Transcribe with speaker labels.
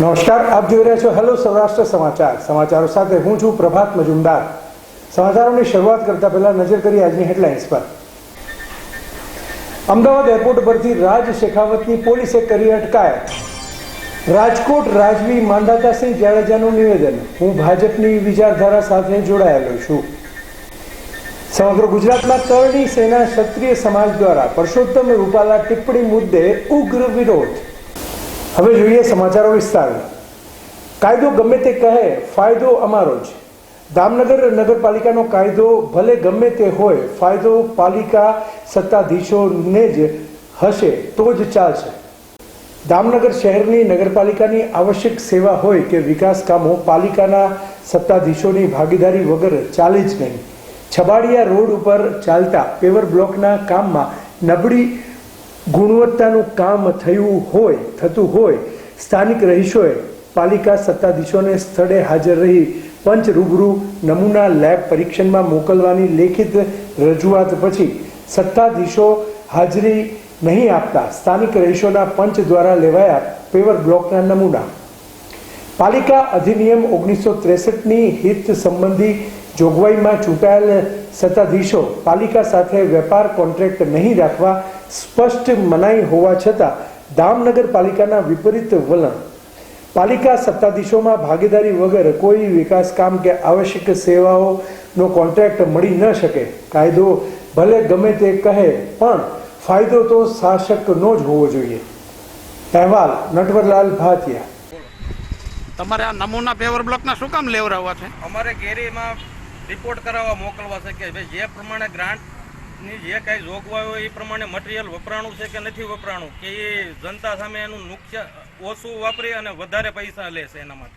Speaker 1: નમસ્કાર, આપ જોઈ રહ્યા છો હેલો સૌરાષ્ટ્ર સમાચાર. સમાચારો સાથે હું છું પ્રભાત મજુમદાર. સમાચારોની શરૂઆત કરતા પહેલા નજર કરી આજની હેડલાઇન્સ પર. અમદાવાદ એરપોર્ટ પરથી રાજ શેખાવતની પોલીસે કરી અટકાયત. રાજકોટ રાજવી માંડાતાસિંહ જાડેજાનું નિવેદન. હું ભાજપની વિચારધારા સાથે જોડાયેલો છું. સમગ્ર ગુજરાતમાં તરણી સેના ક્ષત્રિય સમાજ દ્વારા પરસોત્તમ રૂપાલા ટિપ્પણી મુદ્દે ઉગ્ર વિરોધ. હવે જોઈએ સમાચારો વિસ્તાર. કાયદો ગમે તે કહે, ફાયદો અમારો જ. દામનગર નગરપાલિકાનો કાયદો ભલે ગમે તે હોય, ફાયદો પાલિકા સત્તાધીશોને જ હશે, તો જ ચાલશે. દામનગર શહેરની નગરપાલિકાની આવશ્યક સેવા હોય કે વિકાસ કામો પાલિકાના સત્તાધીશોની ભાગીદારી વગર ચાલે જ નહીં. છબાડિયા રોડ ઉપર ચાલતા પેવર બ્લોકના કામમાં નબળી ગુણવત્તાનું કામ થયું હોય, થતું હોય, સ્થાનિક રહીશોએ પાલિકા સત્તાધીશોને સ્થળે હાજર રહી પંચ રૂબરૂ નમૂના લેબ પરીક્ષણમાં મોકલવાની લેખિત રજૂઆત પછી સત્તાધીશો હાજરી નહીં આપતા સ્થાનિક રહીશોના પંચ દ્વારા લેવાયા પેવર બ્લોકના નમૂના. પાલિકા અધિનિયમ ઓગણીસો ત્રેસઠની હિત સંબંધી જોગવાઈમાં ચૂંટાયેલ સત્તાધીશો પાલિકા સાથે વેપાર કોન્ટ્રાક્ટ નહીં રાખવા સ્પષ્ટ મનાઈ હોવા છતાં દામનગર પાલિકાના વિપરીત વલણ. પાલિકા સત્તાધીશોમાં ભાગીદારી વગર કોઈ વિકાસ કામ કે આવશ્યક સેવાઓનો કોન્ટ્રાક્ટ મળી ન શકે. કાયદો ભલે ગમે તે કહે પણ ફાયદો તો શાસકનો જ હોવો જોઈએ. અહેવાલ નટવરલાલ ભાતિયા
Speaker 2: તમારે આ નમૂના પેવર બ્લોકના શું કામ લેવડાવવા છે?
Speaker 3: અમારે ઘેરીમાં રિપોર્ટ કરાવવા મોકલવા છે કે ભાઈ જે પ્રમાણે ગ્રાન્ટની જે કાંઈ જોગવાઈ હોય એ પ્રમાણે મટીરિયલ વપરાણું છે કે નથી વપરાણું, કે એ જનતા સામે એનું નુકસાન ઓછું વાપરી અને વધારે પૈસા લે છે એના માટે.